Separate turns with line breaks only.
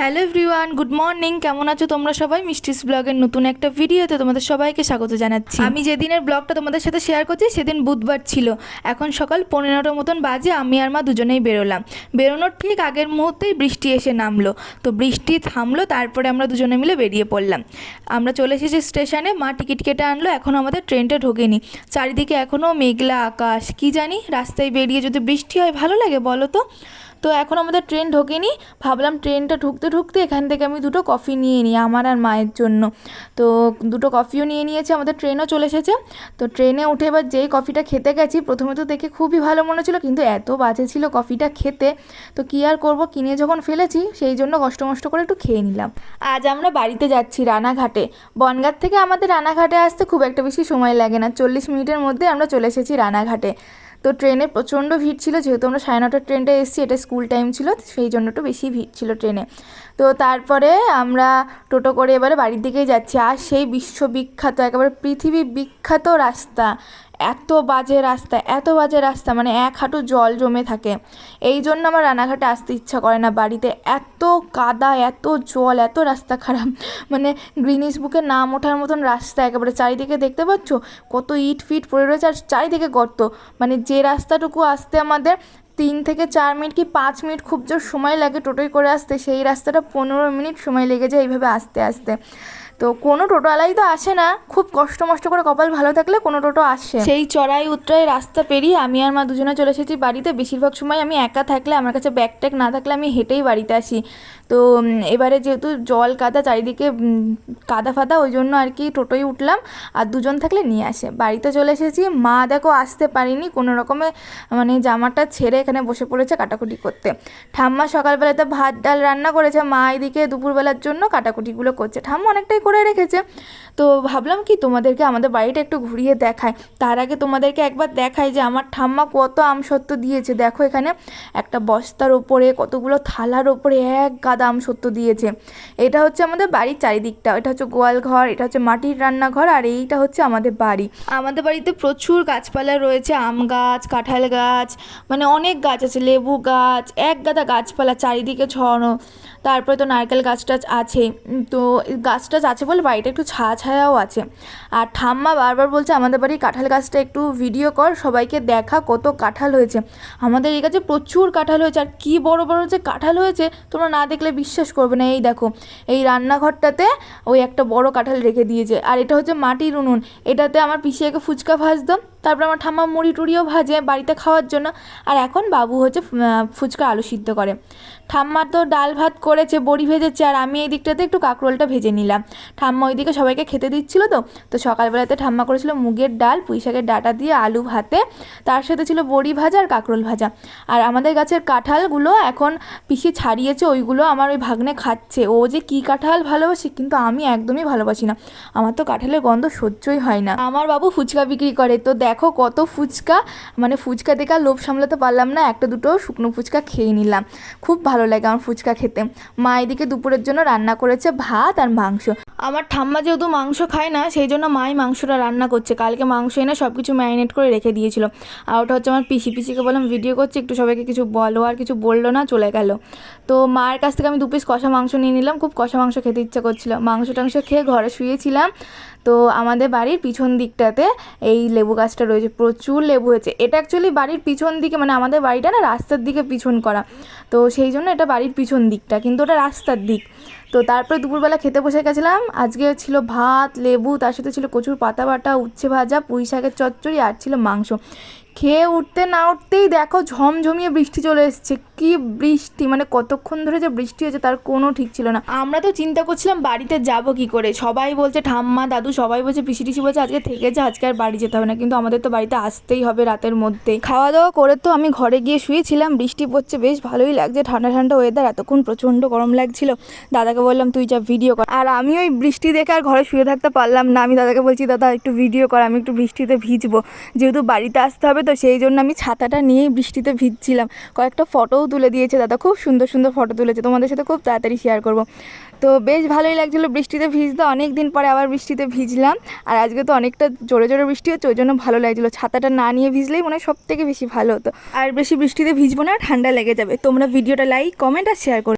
Hello everyone good morning. কেমন আছো তোমরা সবাই? মিষ্টিস ব্লগের নতুন একটা ভিডিওতে তোমাদের সবাইকে স্বাগত জানাচ্ছি। আমি যেদিনের ব্লগটা তোমাদের সাথে শেয়ার করছি সেদিন বুধবার ছিল। এখন সকাল পনেরোটার মতন বাজে আমি আর মা দুজনেই বেরোলাম। বেরোনোর ঠিক আগের মুহূর্তেই বৃষ্টি এসে নামলো। তো বৃষ্টি থামলো তারপরে আমরা দুজনে মিলে বেরিয়ে পড়লাম। আমরা চলে এসেছি স্টেশনে মা টিকিট কেটে আনলো এখনও আমাদের ট্রেনটা ঢোকেনি। চারিদিকে এখনও মেঘলা আকাশ। কি জানি রাস্তায় বেরিয়ে যদি বৃষ্টি হয় ভালো লাগে বলো তো? তো এখন আমাদের ট্রেন ঢোকেনি। ভাবলাম ট্রেনটা ঢুকতে ঢুকতে এখান থেকে আমি দুটো কফি নিয়ে নিই আমার আর মায়ের জন্য। তো দুটো কফিও নিয়ে নিয়েছি, আমাদের ট্রেনও চলে এসেছে। তো ট্রেনে উঠে এবার যেই কফিটা খেতে গেছি, প্রথমে তো দেখে খুবই ভালো মনে ছিল কিন্তু এত বাজে ছিল কফিটা খেতে। তো কী আর করব, কিনে যখন ফেলেছি, সেই জন্য কষ্ট মষ্ট করে একটু খেয়ে নিলাম। আজ আমরা বাড়িতে যাচ্ছি রানাঘাটে। বনগাঁ থেকে আমাদের রানাঘাটে আসতে খুব একটা বেশি সময় লাগে না। চল্লিশ মিনিটের মধ্যে আমরা চলে এসেছি রানাঘাটে। তো ট্রেনে প্রচণ্ড ভিড় ছিল, যেহেতু আমরা সাড়ে নটার ট্রেনটা এসেছি, এটা স্কুল টাইম ছিল, সেই জন্য একটু বেশি ভিড় ছিল ট্রেনে। তো তারপরে আমরা টোটো করে এবারে বাড়ির দিকেই যাচ্ছি, আর সেই বিশ্ববিখ্যাত, একেবারে পৃথিবী বিখ্যাত রাস্তা। এত বাজে রাস্তা, এত বাজে রাস্তা মানে এক হাঁটু জল জমে থাকে। এই জন্য আমার রানাঘাটে আসতে ইচ্ছা করে না। বাড়িতে এত কাদা, এত জল, এত রাস্তা খারাপ। মানে গ্রিনিস বুকে নাম ওঠার মতন রাস্তা একেবারে। চারিদিকে দেখতে পাচ্ছ? কত ইট ফিট পড়ে রয়েছে আর চারিদিকে গর্ত। মানে যে রাস্তাটুকু আসতে আমাদের তিন থেকে চার মিনিট কি পাঁচ মিনিট খুব জোর সময় লাগে টোটোয় করে আসতে, সেই রাস্তাটা পনেরো মিনিট সময় লেগে যায় এইভাবে আসতে আসতে। তো কোনো টোটোওয়ালাই তো আসে না। খুব কষ্ট মষ্ট করে কপাল ভালো থাকলে কোনো টোটো আসে। সেই চড়াই উতরাই রাস্তা পেরিয়ে আমি আর মা দুজনে চলে এসেছি বাড়িতে। বেশিরভাগ সময় আমি একা থাকলে, আমার কাছে ব্যাগ ট্যাগ না থাকলে আমি হেঁটেই বাড়িতে আসি। তো এবারে যেহেতু জল কাদা চারিদিকে কাদা ফাদা, ওই জন্য আর কি টোটোই উঠলাম। আর দুজন থাকলে নিয়ে আসে। বাড়িতে চলে এসেছি। মা দেখো আসতে পারিনি। কোনো রকমে মানে জামাটা ছেড়ে এখানে বসে পড়েছে কাটাকুটি করতে। ঠাম্মা সকালবেলাতে ভাত, ডাল রান্না করেছে। মা এদিকে দুপুরবেলার জন্য কাটাকুটিগুলো করছে। ঠাম্মা অনেকটাই করে রেখেছে। তো ভাবলাম কি তোমাদেরকে আমাদের বাড়িটা একটু ঘুরিয়ে দেখায় তার আগে তোমাদেরকে একবার দেখায় যে আমার ঠাম্মা কত আমসত্ত্ব দিয়েছে। দেখো এখানে একটা বস্তার ওপরে কতগুলো থালার ওপরে এক গাদা আমসত্ত্ব দিয়েছে। এটা হচ্ছে আমাদের বাড়ির চারিদিকটা। এটা হচ্ছে গোয়াল ঘর, এটা হচ্ছে মাটির রান্নাঘর আর এইটা হচ্ছে আমাদের বাড়ি। আমাদের বাড়িতে প্রচুর গাছপালা রয়েছে, আম গাছ, কাঁঠাল গাছ মানে অনেক গাছ আছে, লেবু গাছ, এক গাদা গাছপালা চারিদিকে ছড়ানো তারপরে তো নারকেল গাছ টাছ আছে। তো গাছ টাছ আছে বলে বাড়িটা একটু ছায়া ছায়াও আছে। আর ঠাম্মা বারবার বলছে, আমাদের বাড়ির কাঁঠাল গাছটা একটু ভিডিও কর, সবাইকে দেখা কত কাঁঠাল হয়েছে। আমাদের এই গাছে প্রচুর কাঁঠাল হয়েছে, আর কি বড় বড় যে কাঁঠাল হয়েছে, তোমরা না দেখলে বিশ্বাস করবে না। এই দেখো, এই রান্নাঘরটাতে ওই একটা বড় কাঁঠাল রেখে দিয়েছে। আর এটা হচ্ছে মাটির উনুন। এটাতে আমার পিসিয়াকে ফুচকা ভাজতো, তারপর আমার ঠাম্মা মুড়ি টুড়িও ভাজে বাড়িতে খাওয়ার জন্য। আর এখন বাবু হচ্ছে ফুচকা আলু সিদ্ধ করে। ঠাম্মা তো ডাল ভাত করেছে, বড়ি ভেজেছে, আর আমি এই দিকটাতে একটু কাঁকরোলটা ভেজে নিলাম। ঠাম্মা ওইদিকে সবাইকে খেতে দিচ্ছিল তো। তো সকালবেলাতে ঠাম্মা করেছিল মুগের ডাল পুঁই শাকের ডাটা দিয়ে আলু ভাতে। তার সাথে ছিল বড়ি ভাজা আর কাঁকরোল ভাজা। আর আমাদের গাছের কাঁঠালগুলো এখন পিসি ছাড়িয়েছে, ওইগুলো আমার ওই ভাগ্নে খাচ্ছে। ও যে কী কাঁঠাল ভালোবাসে কিন্তু আমি একদমই ভালোবাসি না। আমার তো কাঁঠালের গন্ধ সহ্যই হয় না। আমার বাবু ফুচকা বিক্রি করে। তো দেখো কত ফুচকা মানে ফুচকা দেখে আর লোভ সামলাতে পারলাম না। একটা দুটো শুকনো ফুচকা খেয়ে নিলাম। খুব ভালো লাগে আমার ফুচকা খেতে। মা এদিকে দুপুরের জন্য রান্না করেছে ভাত আর মাংস। আমার ঠাম্মা যেহেতু মাংস খায় না, সেই জন্য মাই মাংসটা রান্না করছে। কালকে মাংস এনে সব কিছু ম্যারিনেট করে রেখে দিয়েছিল। আর ওটা হচ্ছে আমার পিসি, পিসিকে বললাম, ভিডিও করছি, একটু সবাইকে কিছু বলো আর কিছু বলল না, চলে গেল। তো মায়ের কাছ থেকে আমি দু পিস কষা মাংস নিয়ে নিলাম। খুব কষা মাংস খেতে ইচ্ছা করছিল। মাংস টাংস খেয়ে ঘরে শুয়েছিলাম। তো আমাদের বাড়ির পিছন দিকটাতে এই লেবু গাছটা রয়েছে, প্রচুর লেবু হয়েছে। এটা অ্যাকচুয়ালি বাড়ির পিছন দিকে মানে আমাদের বাড়িটা না রাস্তার দিকে পিছন করা। তো সেই জন্য এটা বাড়ির পিছন দিকটা, কিন্তু ওটা রাস্তার দিক। তো তারপরে দুপুরবেলা খেতে বসে গেছিলাম, আজকে ছিল ভাত, লেবু, তার সাথে ছিল কচুর পাতা বাটা উচ্ছে ভাজা, পুঁই শাকের চচ্চড়ি, আর ছিল মাংস। খেয়ে উঠতে না উঠতেই দেখো ঝমঝমিয়ে বৃষ্টি চলে এসেছে। কি বৃষ্টি মানে কতক্ষণ ধরে যে বৃষ্টি হয়েছে তার কোনো ঠিক ছিল না। আমরা তো চিন্তা করছিলাম বাড়িতে যাব কি করে? সবাই বলছে, ঠাম্মা, দাদু সবাই বলছে পিসি টিসি বলছে, আজকে থেকে যা আজকে আর বাড়ি যেতে হবে না। কিন্তু আমাদের তো বাড়িতে আসতেই হবে রাতের মধ্যে। খাওয়া দাওয়া করে তো আমি ঘরে গিয়ে শুয়েছিলাম, বৃষ্টি পড়ছে, বেশ ভালোই লাগছে। ঠান্ডা ঠান্ডা ওয়েদার এতক্ষণ প্রচণ্ড গরম লাগছিল। দাদাকে বললাম, তুই যা ভিডিও কর। আর আমি ওই বৃষ্টি দেখে আর ঘরে শুয়ে থাকতে পারলাম না। আমি দাদাকে বলছি, দাদা, একটু ভিডিও কর, আমি একটু বৃষ্টিতে ভিজবো। যেহেতু বাড়িতে আসতে হবে তো সেই জন্য আমি ছাতাটা নিয়েই বৃষ্টিতে ভিজছিলাম। কয়েকটা ফটোও তুলে দিয়েছে দাদা, খুব সুন্দর সুন্দর ফটো তুলেছে, তোমাদের সাথে খুব তাড়াতাড়ি শেয়ার করব। তো বেশ ভালোই লাগছিল বৃষ্টিতে ভিজতে অনেক দিন পরে আবার বৃষ্টিতে ভিজলাম। আর আজকে তো অনেকটা জোরে জোরে বৃষ্টি হচ্ছে, ওই জন্য ভালো লাগছিল। ছাতাটা না নিয়ে ভিজলেই মনে হয় সব থেকে বেশি ভালো হতো। আর বেশি বৃষ্টিতে ভিজবো না, ঠান্ডা লেগে যাবে। তোমরা ভিডিওটা লাইক কমেন্ট আর শেয়ার করো।